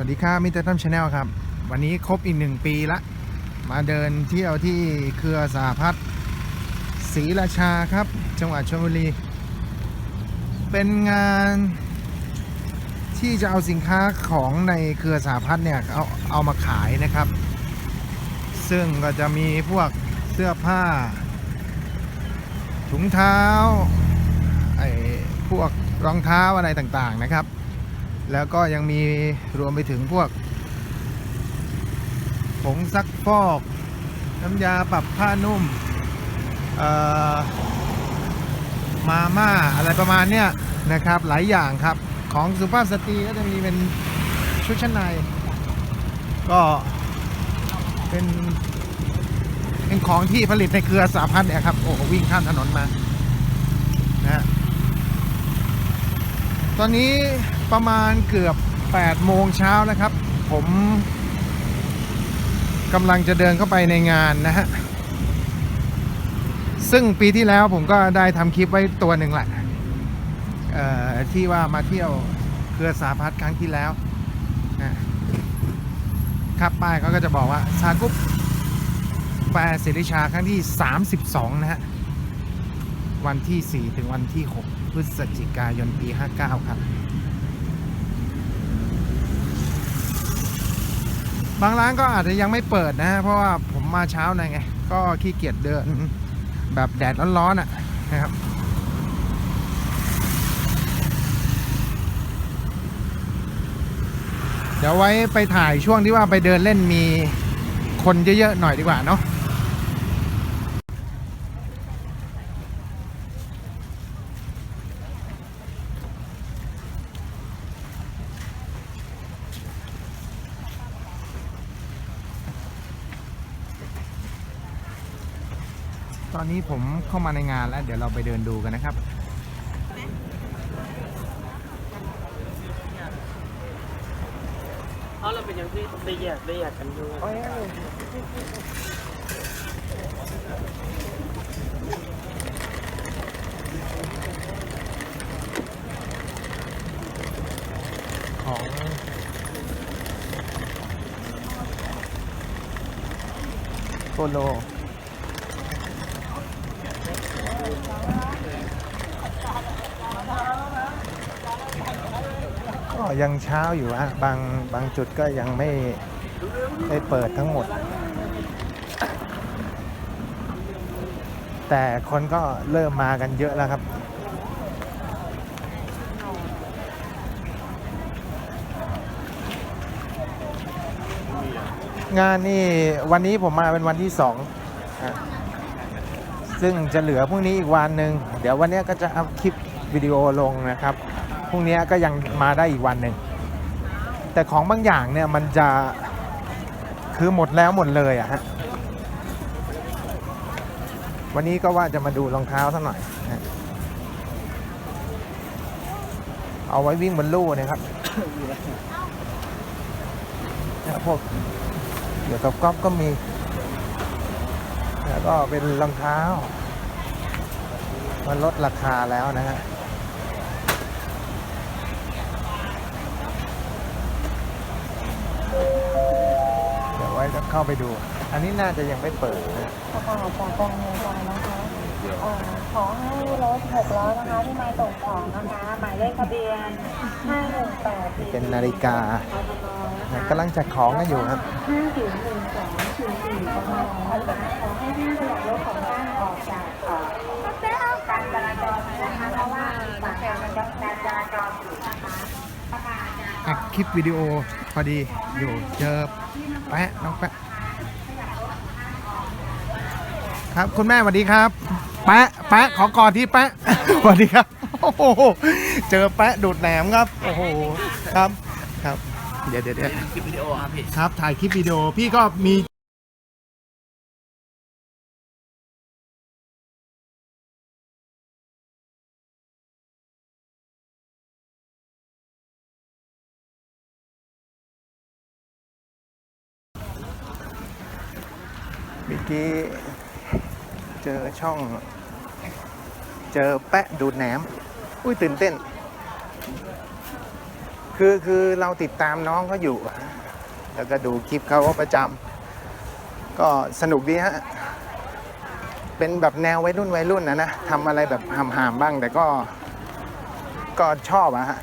วัสดีครับมิเตอร์ทัมชาแนลครับ วันนี้ครบอีกหนึ่งปีละ มาเดินเที่ยวที่เครือสหพัฒน์ศรีราชาครับ จังหวัดชลบุรี เป็นงานที่จะเอาสินค้าของในเครือสหพัฒน์เนี่ยเอาเอามาขายนะครับ ซึ่งก็จะมีพวกเสื้อผ้า ถุงเท้าไอ้พวกรองเท้าอะไรต่างๆนะครับ แล้วก็ยังมีรวมไปถึงพวก ผงซักฟอก น้ำยาปรับผ้านุ่มมาม่าอะไรประมาณเนี้ยนะครับหลายอย่างครับของสุภาพสตรีก็จะมีเป็นชุดชั้นใน ก็เป็นเป็นของที่ผลิตในเครือสาพันธ์เนี่ยครับโอ้โหวิ่งข้ามถนนมานะฮะ ตอนนี้ประมาณเกือบ 8 โมงเช้านะครับ ผมกำลังจะเดินเข้าไปในงานนะฮะ ซึ่งปีที่แล้วผมก็ได้ทำคลิปไว้ตัวหนึ่งแหละเอ่อที่ว่ามาเที่ยวเครือสาพัฒครั้งที่แล้วนะครับป้ายเขาก็จะบอกว่าซากุปแปรศิริชาครั้งที่ 32 นะฮะ วันที่ 4 ถึงวันที่ 6 พฤศจิกายนปี 59 ครับ บางร้านก็อาจจะยังไม่เปิดนะฮะ เพราะว่าผมมาเช้าน่อยไง ก็ขี้เกียจเดินแบบแดดร้อนๆอะนะครับเดี๋ยวไว้ไปถ่ายช่วงที่ว่าไปเดินเล่นมีคนเยอะๆหน่อยดีกว่าเนาะ นนี้ผมเข้ามาในงานแล้ว เดี๋ยวเราไปเดินดูกันนะครับเอาเราเป็นยังที่ได้แยกได้แยกกันอยู่ของโปโล ยังเช้าอยู่อะบางบางจุดก็ยังไม่ได้เปิดทั้งหมด แต่คนก็เริ่มมากันเยอะแล้วครับ งานนี่วันนี้ผมมาเป็นวันที่สองอะซึ่งจะเหลือพรุ่งนี้อีกวันหนึ่งเดี๋ยววันนี้ก็จะอัพคลิปวิดีโอลงนะครับ พรุ่งนี้ก็ยังมาได้อีกวันหนึ่ง แต่ของบางอย่างเนี่ยมันจะคือหมดแล้วหมดเลยอะฮะ วันนี้ก็ว่าจะมาดูรองเท้าสักหน่อย เอาไว้วิ่งบนลู่นะครับเนี่ยพวกเดี๋ยวกับก๊อฟก็มี แล้วก็เป็นรองเท้า มันลดราคาแล้วนะฮะ เดี๋ยวไว้จะเข้าไปดู อันนี้น่าจะยังไม่เปิดนะประกาศจากกองเงินกองนะคะเอ่อขอให้รถหกล้อนะคะที่มาส่งของนะคะหมายเลขทะเบียน518เป็นนาฬิกานะกำลังจัดของกันอยู่ครับ501244กมนะคะขอให้ท่านขยับรถของท่านออกจากเอ่อการจราจรนะคะเพราะว่าปากการจราจรอยู่นะคะประกาศจาก อัดคลิปวิดีโอพอดีอยู่เจอแปะน้องแปะครับคุณแม่สวัสดีครับ แปะแปะขอกอดที่แปะสวัสดีครับโอ้โหเจอแปะดูดแหนมครับโอ้โหครับครับ เดี๋ยวเดี๋ยวเดี๋ยวคลิปวิดีโอครับพี่ครับถ่ายคลิปวิดีโอพี่ก็มี ช่อง เจอแปะดูดแหนม อุ้ยตื่นเต้น คือคือเราติดตามน้องเขาอยู่ แล้วก็ดูคลิปเขาประจำก็สนุกดีฮะ เป็นแบบแนววัยรุ่นวัยรุ่นนะนะทำอะไรแบบหามๆบ้าง แต่ก็ก็ชอบอะฮะ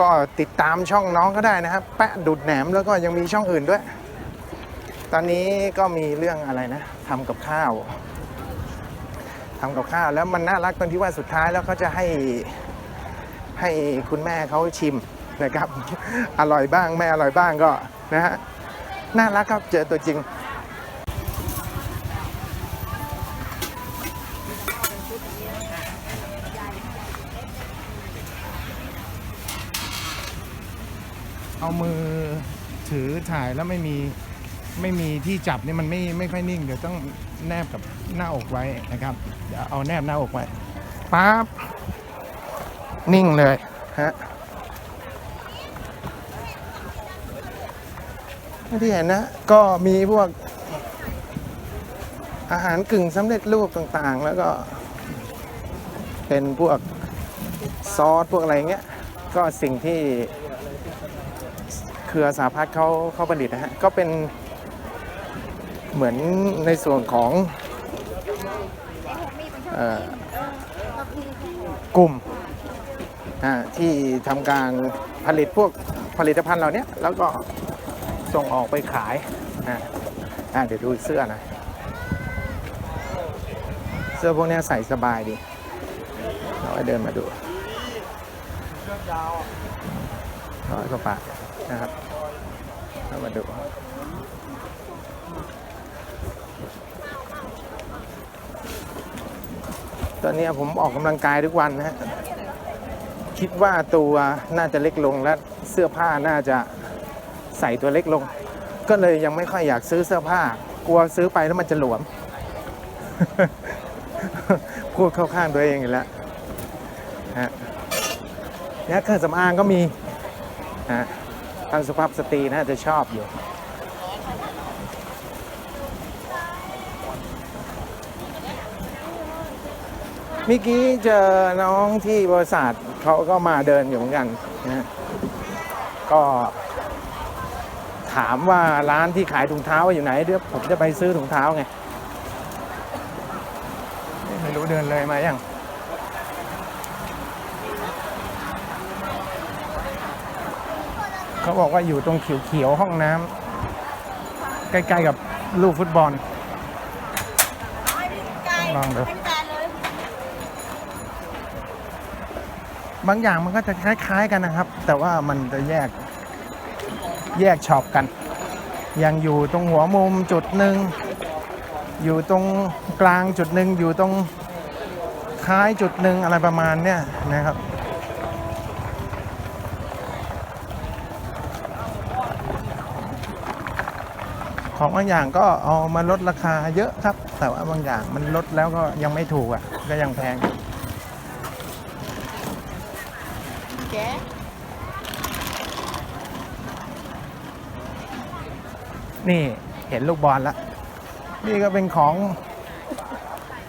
ก็ติดตามช่องน้องก็ได้นะครับ แปะดุดแหนมแล้วก็ยังมีช่องอื่นด้วย ตอนนี้ก็มีเรื่องอะไรนะทำกับข้าวทำกับข้าวแล้วมันน่ารักตรงที่ว่าสุดท้ายแล้วเขาจะให้ให้คุณแม่เขาชิมนะครับ อร่อยบ้างไม่อร่อยบ้างก็นะฮะน่ารักครับเจอตัวจริงเอามือถือถ่ายแล้วไม่มี ไม่มีที่จับนี่มันไม่ไม่ค่อยนิ่งเดี๋ยวต้องแนบกับหน้าอกไว้นะครับเดี๋ยวเอาแนบหน้าอกไว้ปั๊บนิ่งเลยฮะที่เห็นนะก็มีพวกอาหารกึ่งสำเร็จรูปต่างๆ แล้วก็เป็นพวกซอสพวกอะไรเงี้ย ก็สิ่งที่เครือสาพัฒน์เขาเขาผลิตนะฮะ ก็เป็น เหมือนในส่วนของออกลุ่มที่ทำการผลิตพวกผลิตภัณฑ์เหล่านี้แล้วก็ส่งออกไปขายเดี๋ยวดูเสื้อน่อยเสื้อพวกนี้ใส่สบายดีเราเดินมาดูร้อยกว่าบาทนะครับเรามาดู ตอนนี้ผมออกกำลังกายทุกวันนะฮะคิดว่าตัวน่าจะเล็กลงและเสื้อผ้าน่าจะใส่ตัวเล็กลง ก็เลยยังไม่ค่อยอยากซื้อเสื้อผ้ากลัวซื้อไปแล้วมันจะหลวม พูดเข้าข้างตัวเองอีกแล้วฮะเนี่ยเครื่องสำอางก็มีฮะทางสุภาพสตรีน่าจะชอบอยู่ มื่อกี้เจอน้องที่บริษัทเขาก็มาเดินอยู่เหมือนกันนะก็ถามว่าร้านที่ขายถุงเท้าอยู่ไหนเดี๋ยวผมจะไปซื้อถุงเท้าไง ไม่รู้เดินเลยมายังเขาบอกว่าอยู่ตรงเขียวๆห้องน้ำใกล้ๆกับลูกฟุตบอลลองดู บางอย่างมันก็จะคล้ายๆกันนะครับ แต่ว่ามันจะแยกแยกช็อปกัน ยังอยู่ตรงหัวมุมจุดหนึ่ง อยู่ตรงกลางจุดหนึ่ง อยู่ตรงท้ายจุดหนึ่งอะไรประมาณเนี้ยนะครับ ของบางอย่างก็เอามาลดราคาเยอะครับ แต่ว่าบางอย่างมันลดแล้วก็ยังไม่ถูกอะ ก็ยังแพงอยู่ นี่เห็นลูกบอลแล้ว นี่ก็เป็นของ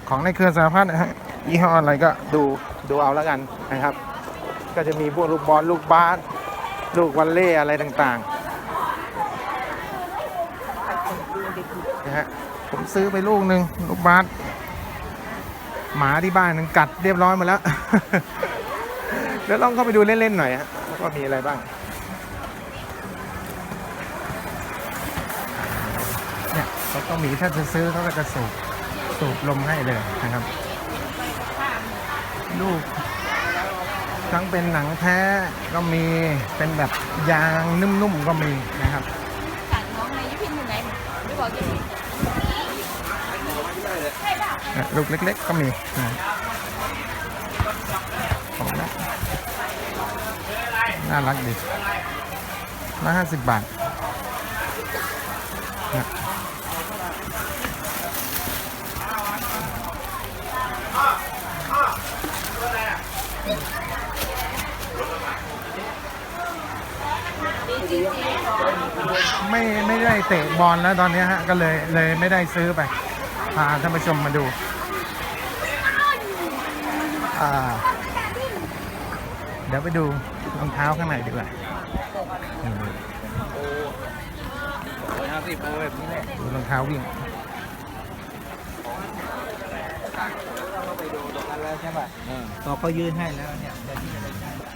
ของในเครือสารพัดนะฮะยี่ห้ออะไรก็ดูดูเอาแล้วกันนะครับ ก็จะมีพวกลูกบอลลูกบาสลูกวอลเล่อะไรต่างๆนะฮะผมซื้อไปลูกหนึ่งลูกบาสหมาที่บ้านนึงกัดเรียบร้อยหมาแล้ว ดี๋ยวลองเข้าไปดูเล่นๆหน่อยฮะว่ามีอะไรบ้างเนี่ยเขาก็มีถ้าจะซื้อเขาก็จะสูบสูบลมให้เลยนะครับ ลูก ทั้งเป็นหนังแท้ก็มีเป็นแบบยางนุ่มๆก็มีนะครับฝากน้องในยุพินอยู่ไหนไม่บอกจะอะลูกเล็ก ๆ ก็มีนะ น่ารักดีร้อยห้าสิบบาทนะไม่ไม่ได้เตะบอลแล้วตอนนี้ฮะ ก็เลยเลยไม่ได้ซื้อไปพาท่านผู้ชมมาดูอ่าเดี๋ยวไปดู รองเท้าข้างในดีกว่าดูรองเท้าวิ่งใช่ป่ะต่อเขายื่นให้แล้วเนี่ยเดี๋ยวที่จะไปใช้ครับ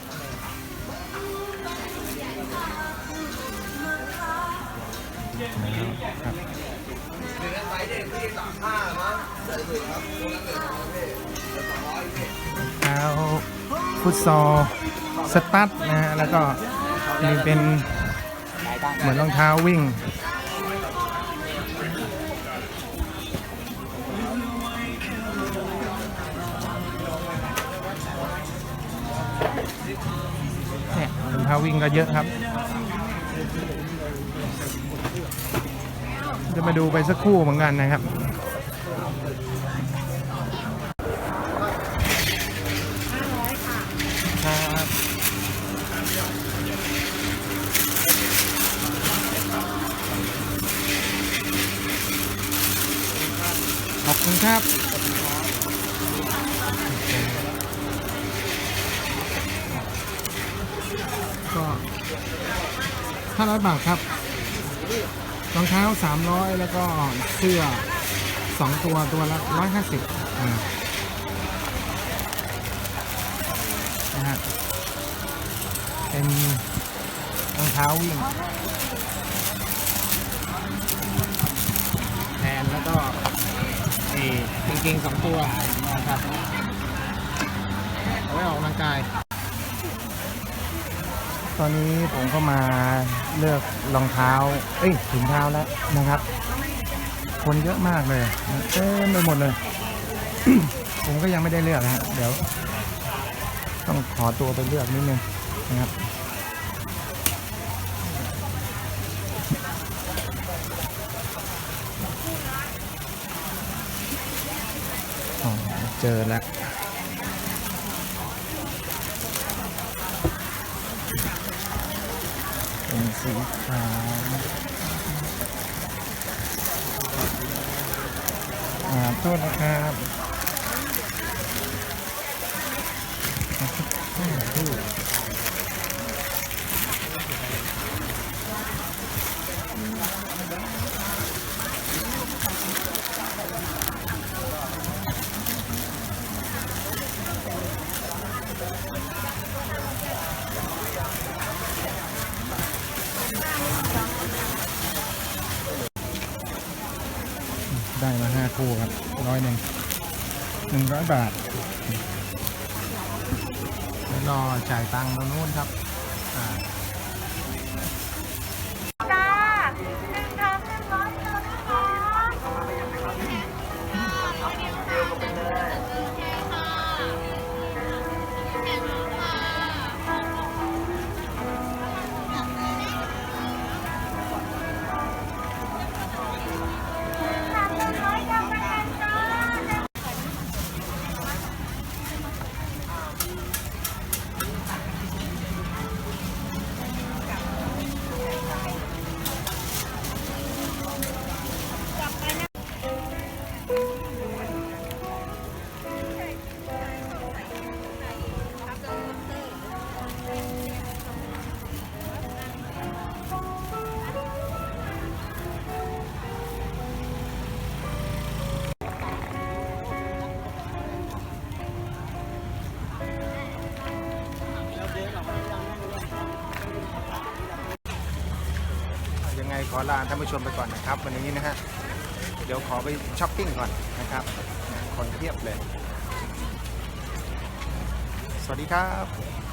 รองเท้าฟุตซอล สตั๊ดนะฮะแล้วก็มีเป็นเหมือนรองเท้าวิ่ง เนี่ยรองเท้าวิ่งก็เยอะครับจะมาดูไปสักครู่เหมือนกันนะครับครับ คุณครับ ก็ห้าร้อยบาทครับรองเท้า300แล้วก็เสื้อ2ตัวตัวละ150อ่าสิบนะฮะเป็นรองเท้าวิ่งแทนแล้วก็นี่ จริงสองตัวนะครับเอาไว้ออกกำลังกาย ตอนนี้ผมก็มาเลือกรองเท้า เอ้ยถุงเท้าแล้วนะครับ คนเยอะมากเลยเต็มไปหมดเลย ผมก็ยังไม่ได้เลือกนะฮะเดี๋ยว ต้องขอตัวไปเลือกนิดนึงนะครับ อ๋อเจอแล้วเป็นสีขาวอ่าโทษนะครับ 100 บาทแล้วรอจ่ายตังค์ตรงนู้นครับ ขอลาท่านผู้ชมไปก่อนนะครับ วันนี้นะฮะเดี๋ยวขอไปช้อปปิ้งก่อนนะครับ คนเทียบเลย สวัสดีครับ